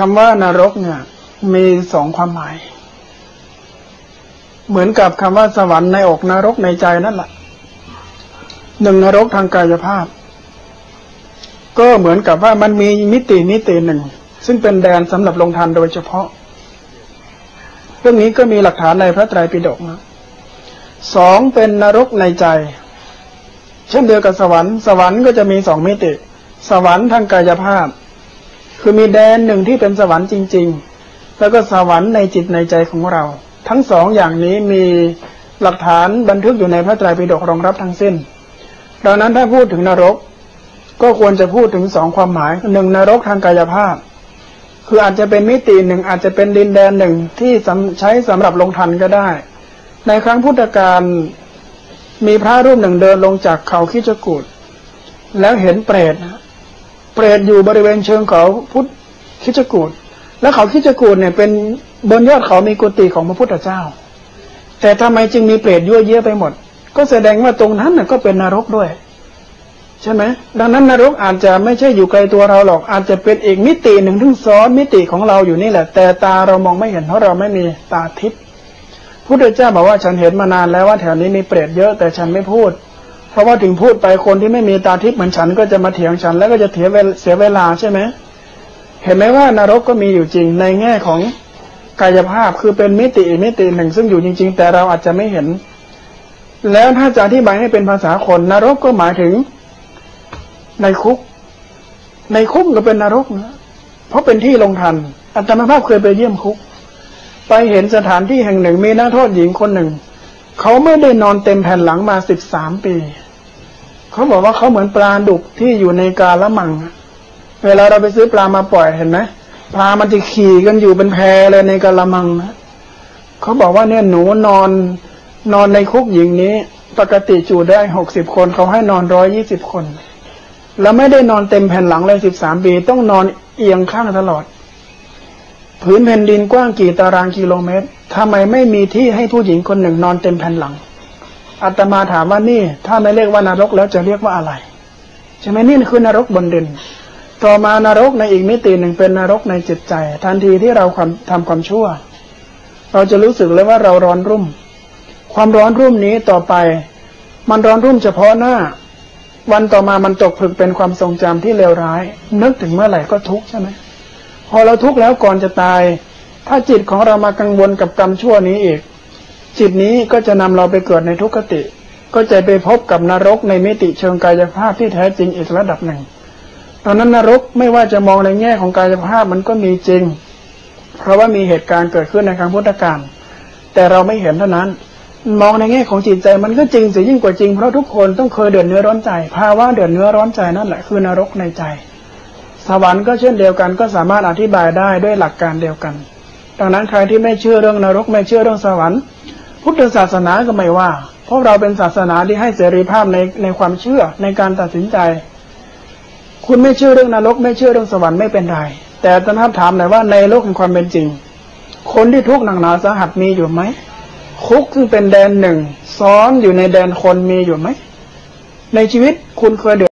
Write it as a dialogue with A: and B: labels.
A: คำว่านรกเนี่ย มีสองความหมาย เหมือนกับคำว่าสวรรค์ในอกนรกในใจนั่นแหละหนึ่งนรกทางกายภาพ ก็เหมือนกับว่ามันมีมิติมิติหนึ่ง ซึ่งเป็นแดนสำหรับลงทันโดยเฉพาะ เรื่องนี้ก็มีหลักฐานในพระไตรปิฎกนะสองเป็นนรกในใจ เช่นเดียวกับสวรรค์ สวรรค์ก็จะมีสองมิติ สวรรค์ทางกายภาพ คือมีแดนหนึ่งที่เป็นสวรรค์จริง ๆ แล้วก็สวรรค์ในจิตในใจของเรา ทั้งสองอย่างนี้มีหลักฐานบันทึกอยู่ในพระไตรปิฎกรองรับทั้งสิ้น ดังนั้นถ้าพูดถึงนรก ก็ควรจะพูดถึงสองความหมายหนึ่งนรกทางกายภาพ คืออาจจะเป็นมิติหนึ่งอาจจะเป็นดินแดนหนึ่งที่ใช้สำหรับลงทันก็ได้ ในครั้งพุทธกาลมีพระรูปหนึ่งเดินลงจากเขาคิจกูดแล้วเห็นเปรตนะ เปรตอยู่บริเวณเชิงเขาพุทธคิจกูดแล้วเขาคิจกูดเนี่ยเป็นบนยอดเขามีกุฏิของพระพุทธเจ้า แต่ทำไมจึงมีเปรตยั่วเยอะไปหมด ก็แสดงว่าตรงนั้นน่ะก็เป็นนรกด้วย ใช่ไหมดังนั้นนรกอาจจะไม่ใช่อยู่ไกลตัวเราหรอก อาจจะเป็นอีกมิติหนึ่งที่ซ้อนมิติของเราอยู่นี่แหละ แต่ตาเรามองไม่เห็นเพราะเราไม่มีตาทิพย์พุทธเจ้าบอกว่าฉันเห็นมานานแล้วว่าแถวนี้มีเปรตเยอะแต่ฉันไม่พูด เพราะว่าถึงพูดไปคนที่ไม่มีตาทิพย์เหมือนฉันก็จะมาเถียงฉัน แล้วก็จะเสียเสียเวลาใช่ไหมเห็นไหมว่านรกก็มีอยู่จริงในแง่ของกายภาพคือเป็นมิติมิติหนึ่ง ซึ่งอยู่จริง ๆ แต่เราอาจจะไม่เห็น แล้วถ้าจะอธิบายให้เป็นภาษาคนนรกก็หมายถึง ในคุก ในคุกก็เป็นนรกนะเพราะเป็นที่ลงทันอาตมาภาพเคยไปเยี่ยมคุก ไปเห็นสถานที่แห่งหนึ่งมีนักโทษหญิงคนหนึ่ง เขาไม่ได้นอนเต็มแผ่นหลังมาสิบสามปี เขาบอกว่าเขาเหมือนปลาดุกที่อยู่ในกาละมัง เวลาเราไปซื้อปลามาปล่อยเห็นไหมปลามันจะขี่กันอยู่เป็นแพเลยในกาละมังนะเขาบอกว่าเนี่ยหนูนอนนอนในคุกหญิงนี้ ปกติจูได้หกสิบคน เขาให้นอนร้อยยี่สิบคน แล้วไม่ได้นอนเต็มแผ่นหลังเลยสิบสามปี ต้องนอนเอียงข้างตลอด ผืนแผ่นดินกว้างกี่ตารางกิโลเมตรทำไมไม่มีที่ให้ผู้หญิงคนหนึ่งนอนเต็มแผ่นหลังอาตมาถามว่านี่ถ้าไม่เรียกว่านรกแล้วจะเรียกว่าอะไรใช่ไหมนี่คือนรกบนดิน ต่อมานรกในอีกมิติหนึ่งเป็นนรกในจิตใจ ทันทีที่เราความทำความชั่ว เราจะรู้สึกเลยว่าเราร้อนรุ่ม ความร้อนรุ่มนี้ต่อไป มันร้อนรุ่มเฉพาะหน้า วันต่อมามันตกผลึกเป็นความทรงจำที่เลวร้าย นึกถึงเมื่อไหร่ก็ทุกข์ใช่ไหม พอเราทุกข์แล้วก่อนจะตาย ถ้าจิตของเรามากังวลกับกรรมชั่วนี้อีก จิตนี้ก็จะนำเราไปเกิดในทุกขติ ก็จะไปพบกับนรกในมิติเชิงกายภาพที่แท้จริงอีกระดับหนึ่งตอนนั้นนรกไม่ว่าจะมองในแง่ของกายภาพมันก็มีจริง เพราะว่ามีเหตุการณ์เกิดขึ้นในครั้งพุทธกาลแต่เราไม่เห็นเท่านั้น มองในแง่ของจิตใจมันก็จริงเสียยิ่งกว่าจริงเพราะทุกคนต้องเคยเดือดเนื้อร้อนใจภาวะเดือดเนื้อร้อนใจนั่นแหละคือนรกในใจ สวรรค์ก็เช่นเดียวกันก็สามารถอธิบายได้ด้วยหลักการเดียวกัน ดังนั้นใครที่ไม่เชื่อเรื่องนรกไม่เชื่อเรื่องสวรรค์ พุทธศาสนาก็ไม่ว่า เพราะเราเป็นศาสนาที่ให้เสรีภาพในในความเชื่อในการตัดสินใจ คุณไม่เชื่อเรื่องนรก ไม่เชื่อเรื่องสวรรค์ไม่เป็นไร แต่ตอนถามหน่อยว่าในโลกแห่งความเป็นจริง คนที่ทุกข์หนักหนาสาหัสมีอยู่ไหมคุกซึ่งเป็นแดนหนึ่งซ้อนอยู่ในแดนคนมีอยู่ไหมในชีวิตคุณเคยเดือด